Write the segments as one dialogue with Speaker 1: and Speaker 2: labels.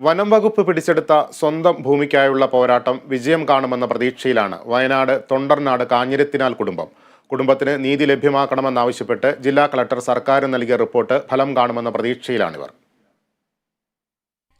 Speaker 1: വനം വകുപ്പ് പിടിച്ചെടുത്ത സ്വന്തം ഭൂമിക്കായുള്ള പോരാട്ടം വിജയം കാണുമെന്ന പ്രതീക്ഷയിലാണ് വയനാട് തൊണ്ടർനാട് കാഞ്ഞിരത്തിനാൽ കുടുംബം. കുടുംബത്തിന് നീതി ലഭ്യമാക്കണമെന്നാവശ്യപ്പെട്ട് ജില്ലാ കളക്ടർ സർക്കാരിന് നൽകിയ റിപ്പോർട്ട് ഫലം കാണുമെന്ന പ്രതീക്ഷയിലാണിവർ.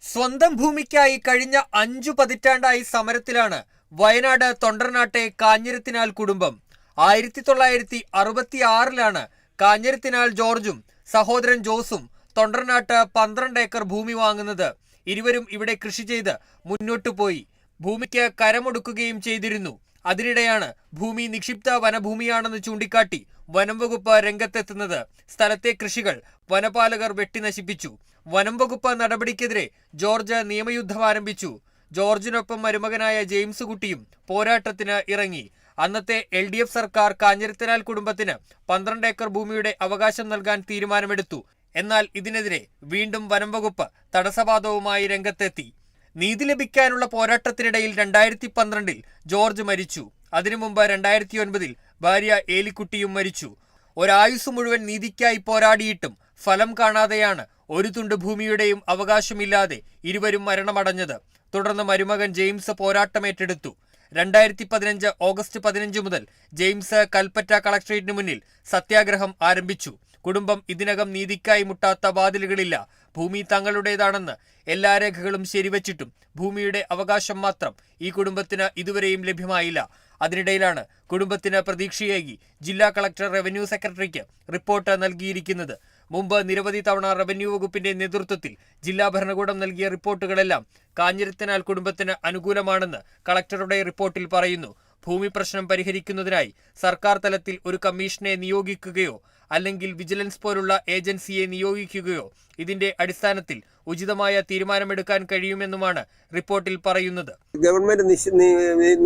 Speaker 2: സ്വന്തം ഭൂമിക്കായി കഴിഞ്ഞ അഞ്ചു പതിറ്റാണ്ടായി സമരത്തിലാണ് വയനാട് തൊണ്ടർനാട്ടെ കാഞ്ഞിരത്തിനാൽ കുടുംബം. ആയിരത്തി തൊള്ളായിരത്തി അറുപത്തി ആറിലാണ് കാഞ്ഞിരത്തിനാൽ ജോർജും സഹോദരൻ ജോസും തൊണ്ടർനാട്ട് പന്ത്രണ്ട് ഏക്കർ ഭൂമി വാങ്ങുന്നത്. ഇരുവരും ഇവിടെ കൃഷി ചെയ്ത് മുന്നോട്ടു പോയി. ഭൂമിക്ക് കരമൊടുക്കുകയും ചെയ്തിരുന്നു. അതിനിടെയാണ് ഭൂമി നിക്ഷിപ്ത വനഭൂമിയാണെന്ന് ചൂണ്ടിക്കാട്ടി വനം വകുപ്പ് രംഗത്തെത്തുന്നത്. സ്ഥലത്തെ കൃഷികൾ വനപാലകർ വെട്ടിനശിപ്പിച്ചു. വനം വകുപ്പ് നടപടിക്കെതിരെ ജോർജ് നിയമയുദ്ധം ആരംഭിച്ചു. ജോർജിനൊപ്പം മരുമകനായ ജെയിംസ് കുട്ടിയും പോരാട്ടത്തിന് ഇറങ്ങി. അന്നത്തെ എൽ ഡി എഫ് സർക്കാർ കാഞ്ഞിരത്തിനാൽ കുടുംബത്തിന് പന്ത്രണ്ട് ഏക്കർ ഭൂമിയുടെ അവകാശം നൽകാൻ തീരുമാനമെടുത്തു. എന്നാൽ ഇതിനെതിരെ വീണ്ടും വനം വകുപ്പ് തടസ്സവാദവുമായി രംഗത്തെത്തി. നീതി ലഭിക്കാനുള്ള പോരാട്ടത്തിനിടയിൽ രണ്ടായിരത്തി പന്ത്രണ്ടിൽ ജോർജ് മരിച്ചു. അതിനു മുമ്പ് രണ്ടായിരത്തി ഒൻപതിൽ ഭാര്യ ഏലിക്കുട്ടിയും മരിച്ചു. ഒരായുസ് മുഴുവൻ നീതിക്കായി പോരാടിയിട്ടും ഫലം കാണാതെയാണ് ഒരു തുണ്ട് ഭൂമിയുടെയും അവകാശമില്ലാതെ ഇരുവരും മരണമടഞ്ഞത്. തുടർന്ന് മരുമകൻ ജെയിംസ് പോരാട്ടമേറ്റെടുത്തു രണ്ടായിരത്തി പതിനഞ്ച് ഓഗസ്റ്റ് പതിനഞ്ച് മുതൽ ജെയിംസ് കൽപ്പറ്റ കളക്ടറേറ്റിന് മുന്നിൽ സത്യാഗ്രഹം ആരംഭിച്ചു. കുടുംബം ഇതിനകം നീതിക്കായി മുട്ടാത്ത വാതിലുകളില്ല. ഭൂമി തങ്ങളുടേതാണെന്ന് എല്ലാ രേഖകളും ശരിവച്ചിട്ടും ഭൂമിയുടെ അവകാശം മാത്രം ഈ കുടുംബത്തിന് ഇതുവരെയും ലഭ്യമായില്ല. അതിനിടയിലാണ് കുടുംബത്തിന് പ്രതീക്ഷയേകി ജില്ലാ കളക്ടർ റവന്യൂ സെക്രട്ടറിക്ക് റിപ്പോർട്ട് നൽകിയിരിക്കുന്നത്. മുമ്പ് നിരവധി തവണ റവന്യൂ വകുപ്പിന്റെ നേതൃത്വത്തിൽ ജില്ലാ ഭരണകൂടം നൽകിയ റിപ്പോർട്ടുകളെല്ലാം കാഞ്ഞിരത്തിനാൽ കുടുംബത്തിന് അനുകൂലമാണെന്ന് കളക്ടറുടെ റിപ്പോർട്ടിൽ പറയുന്നു. ഭൂമി പ്രശ്നം പരിഹരിക്കുന്നതിനായി സർക്കാർ തലത്തിൽ ഒരു കമ്മീഷനെ നിയോഗിക്കുകയോ അല്ലെങ്കിൽ വിജിലൻസ് പോലുള്ള ഏജൻസിയെ നിയോഗിക്കുകയോ ഇതിന്റെ അടിസ്ഥാനത്തിൽ ഉചിതമായ തീരുമാനമെടുക്കാൻ കഴിയുമെന്നുമാണ് റിപ്പോർട്ടിൽ പറയുന്നത്.
Speaker 3: ഗവൺമെന്റ്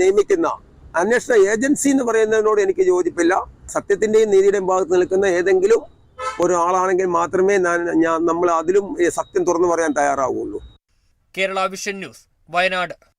Speaker 3: നിയമിക്കുന്ന അന്വേഷണ ഏജൻസി എന്ന് പറയുന്നതിനോട് എനിക്ക് യോജിപ്പില്ല. സത്യത്തിന്റെയും നീതിയുടെയും ഭാഗത്ത് നിൽക്കുന്ന ഏതെങ്കിലും ഒരാളാണെങ്കിൽ മാത്രമേ ഞാൻ ഞാൻ- നമ്മൾ അതിലും സത്യം തുറന്നു പറയാൻ തയ്യാറാവുള്ളൂ.
Speaker 2: Kerala vision news Wayanad.